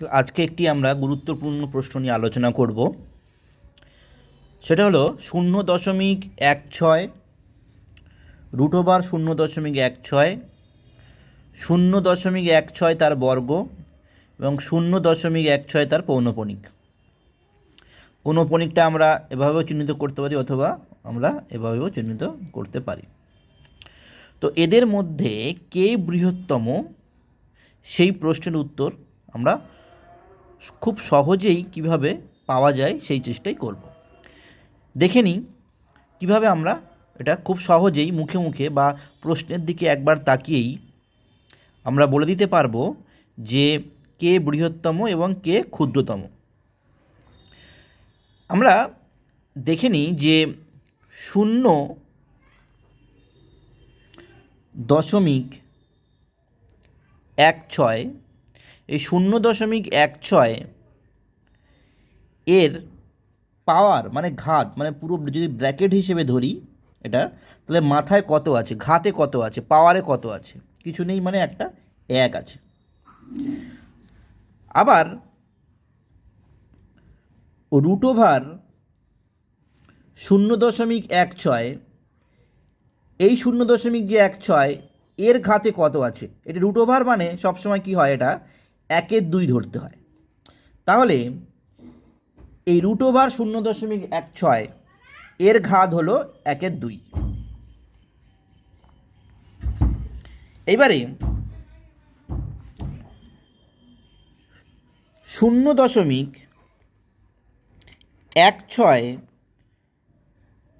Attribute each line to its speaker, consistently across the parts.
Speaker 1: তো আজকে একটি আমরা গুরুত্বপূর্ণ প্রশ্ন নিয়ে আলোচনা করব। সেটা হলো শূন্য দশমিক এক ছয় রুট ওভার শূন্য দশমিক এক ছয়, শূন্য দশমিক এক ছয় তার বর্গ এবং শূন্য দশমিক এক ছয় তার পৌনপণিক পৌনপণিকটা আমরা এভাবেও চিহ্নিত করতে পারি অথবা আমরা এভাবেও চিহ্নিত করতে পারি। তো এদের মধ্যে কে বৃহত্তম সেই প্রশ্নের উত্তর আমরা খুব সহজেই কীভাবে পাওয়া যায় সেই চেষ্টাই করব। দেখে নিই কীভাবে আমরা এটা খুব সহজেই মুখে মুখে বা প্রশ্নের দিকে একবার তাকিয়েই আমরা বলে দিতে পারব যে কে বৃহত্তম এবং কে ক্ষুদ্রতম। আমরা দেখে নিই যে শূন্য দশমিক এক ছয় এই শূন্য দশমিক এক ছয় এর পাওয়ার মানে ঘাত মানে পুরো যদি ব্র্যাকেট হিসেবে ধরি এটা, তাহলে মাথায় কত আছে? ঘাতে কত আছে? পাওয়ারে কত আছে? কিছু নেই মানে একটা এক আছে। আবার রুট ওভার শূন্য দশমিক এক ছয়, এই শূন্য দশমিক যে এক ছয়, এর ঘাতে কত আছে? এটা রুট ওভার মানে সবসময় কি হয় এটা? একের দুই ধরতে হয়। তাহলে এই রুট ওভার শূন্য দশমিক এক ছয়, এর ঘাত হলো একের দুই। এইবারে শূন্য দশমিক এক ছয়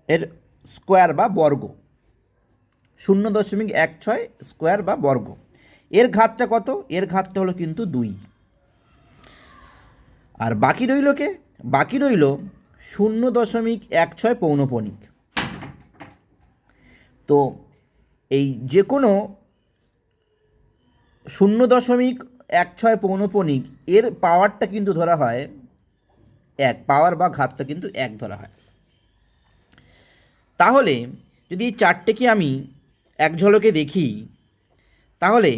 Speaker 1: এর স্কোয়ার বা বর্গ। শূন্য দশমিক এক ছয় স্কোয়ার বা বর্গ। এর ঘাতটা কত? এর ঘাতটা হলো কিন্তু দুই। আর বাকি রইল কে? বাকি রইল শূন্য দশমিক এক ছয় পৌনপণিক তো এই যে কোনো শূন্য দশমিক এক ছয় পৌনপণিক এর পাওয়ারটা কিন্তু ধরা হয় এক। পাওয়ার বা ঘাতটা কিন্তু এক ধরা হয়। তাহলে যদি এই চারটেকে আমি এক ঝলকে দেখি, তাহলে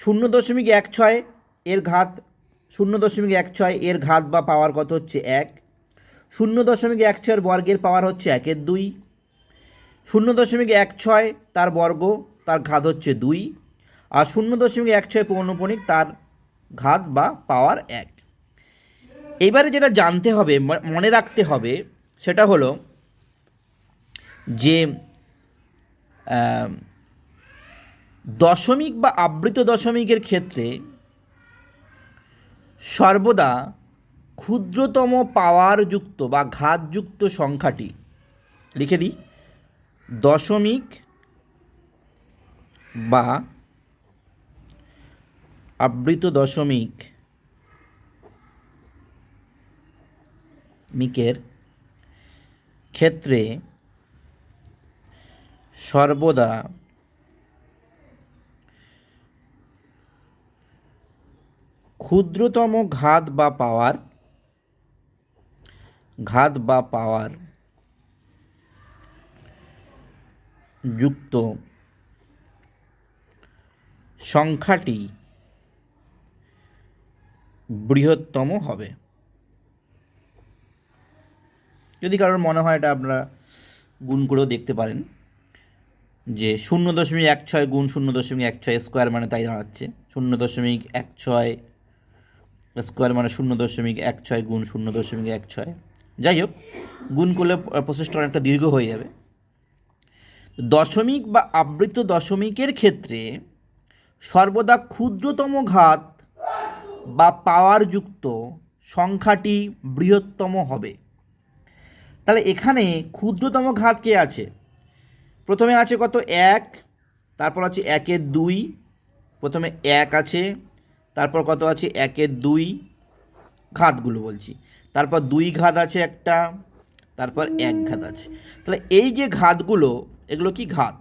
Speaker 1: শূন্য দশমিক এক ছয় এর ঘাত, শূন্য দশমিক এক ছয় এর ঘাত বা পাওয়ার কত হচ্ছে এক। শূন্য দশমিক এক ছয়ের বর্গের পাওয়ার হচ্ছে একের দুই। শূন্য দশমিক এক ছয় তার বর্গ, তার ঘাত হচ্ছে দুই। আর শূন্য দশমিক এক ছয় পৌনপণিক তার ঘাত বা পাওয়ার এক। এবারে যেটা জানতে হবে মনে রাখতে হবে, সেটা হলো যে দশমিক বা আবৃত দশমিকের ক্ষেত্রে সর্বদা ক্ষুদ্রতম পাওয়ারযুক্ত বা ঘাতযুক্ত সংখ্যাটি লিখে দিই। দশমিক বা আবৃত দশমিক মিকের ক্ষেত্রে সর্বদা ক্ষুদ্রতম ঘাত বা পাওয়ার, ঘাত বা পাওয়ার যুক্ত সংখ্যাটি বৃহত্তম হবে। যদি কারোর মনে হয় এটা আপনারা গুণ করেও দেখতে পারেন, যে শূন্য দশমিক এক ছয় গুণ শূন্য দশমিক এক ছয় স্কোয়ার মানে তাই দাঁড়াচ্ছে। শূন্য দশমিক এক ছয় স্কোয়ার মানে শূন্য দশমিক এক ছয় গুণ শূন্য দশমিক এক ছয়। যাই হোক, গুণ করলে প্রসেসটা অনেকটা দীর্ঘ হয়ে যাবে। দশমিক বা আবৃত দশমিকের ক্ষেত্রে সর্বদা ক্ষুদ্রতম ঘাত বা পাওয়ার যুক্ত সংখ্যাটি বৃহত্তম হবে। তাহলে এখানে ক্ষুদ্রতম ঘাত কে আছে? প্রথমে আছে কত? এক, তারপর আছে একের দুই, প্রথমে এক আছে তারপর কত আছে? একের দুই ঘাতগুলো বলছি। তারপর দুই ঘাত আছে একটা, তারপর এক ঘাত আছে। তাহলে এই যে ঘাতগুলো, এগুলো কি ঘাত?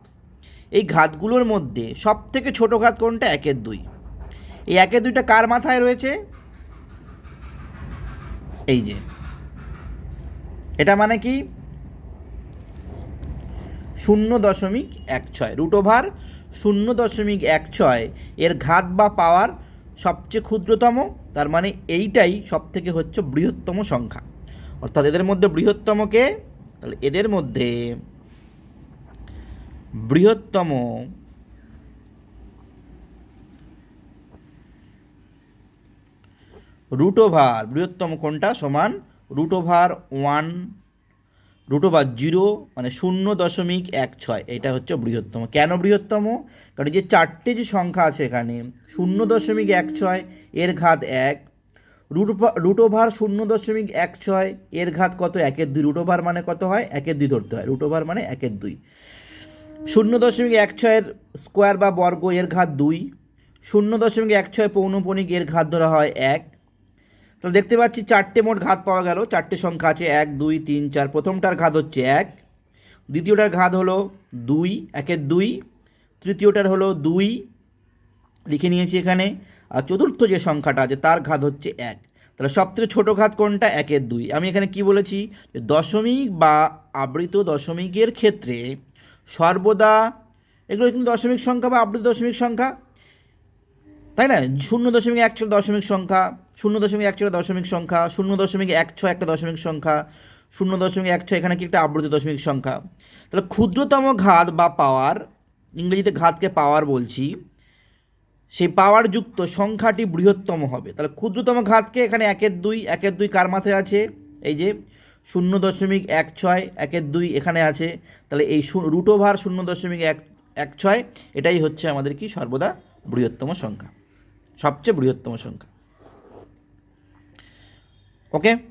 Speaker 1: এই ঘাতগুলোর মধ্যে সব থেকে ছোটো ঘাত কোনটা? একের দুই। এই একের দুইটা কার মাথায় রয়েছে? এই যে। এটা মানে কি? শূন্য দশমিক এক ছয়। রুট ওভার শূন্য দশমিক এক ছয়, এর ঘাত বা পাওয়ার সবচেয়ে ক্ষুদ্রতম, তার মানে এইটাই সব থেকে হচ্ছে বৃহত্তম সংখ্যা। অর্থাৎ এদের মধ্যে বৃহত্তমকে তাহলে এদের মধ্যে বৃহত্তম রুট ওভার বৃহত্তম কোনটা? সমান root over one root over zero মানে শূন্য দশমিক এক ছয়, এটা হচ্ছে বৃহত্তম। কেন বৃহত্তম? কারণ যে চারটে যে সংখ্যা আছে এখানে, শূন্য দশমিক এক ছয়, এর ঘাত এক। রুট রুট ওভার শূন্য দশমিক এক ছয়, এর ঘাত কত? একের দুই। রুট ওভার মানে কত হয়? একের দুই ধরতে হয়। রুট ওভার মানে একের দুই। শূন্য দশমিক এক ছয়ের স্কোয়ার বা বর্গ, এর ঘাত দুই। শূন্য দশমিক এক ছয় পৌনপণিক এর ঘাত ধরা হয় এক। তাহলে দেখতে পাচ্ছি চারটে মোট ঘাত পাওয়া গেল। চারটে সংখ্যা আছে এক, দুই, তিন, চার। প্রথমটার ঘাত হচ্ছে এক। দ্বিতীয়টার ঘাত হলো দুই, একের দুই। তৃতীয়টার হলো দুই। লিখে নিয়েছি এখানে। আর চতুর্থ যে সংখ্যাটা আছে, তার ঘাত হচ্ছে এক। তাহলে সবথেকে ছোটো ঘাত কোনটা? একের দুই। আমি এখানে কি বলেছি? দশমিক বা আবৃত দশমিকের ক্ষেত্রে সর্বদা এগুলো কিন্তু দশমিক সংখ্যা বা আবৃত দশমিক সংখ্যা। তাই না? শূন্য দশমিক এক ছয় দশমিক সংখ্যা। শূন্য দশমিক এক ছয় দশমিক সংখ্যা শূন্য দশমিক এক ছয় একটা দশমিক সংখ্যা শূন্য দশমিক এক ছয় এখানে কি একটা আবৃত দশমিক সংখ্যা। তাহলে ক্ষুদ্রতম ঘাত বা পাওয়ার, ইংরেজিতে ঘাতকে পাওয়ার বলছি, সেই পাওয়ার যুক্ত সংখ্যাটি বৃহত্তম হবে। তাহলে ক্ষুদ্রতম ঘাতকে এখানে একের দুই একের দুই কার মাথায় আছে? এই যে শূন্য দশমিক এক ছয়, একের দুই এখানে আছে। তাহলে এই রুট ওভার শূন্য দশমিক এক এক ছয়, এটাই হচ্ছে আমাদের কি সর্বদা বৃহত্তম সংখ্যা, সবচেয়ে বৃহত্তম সংখ্যা। okay?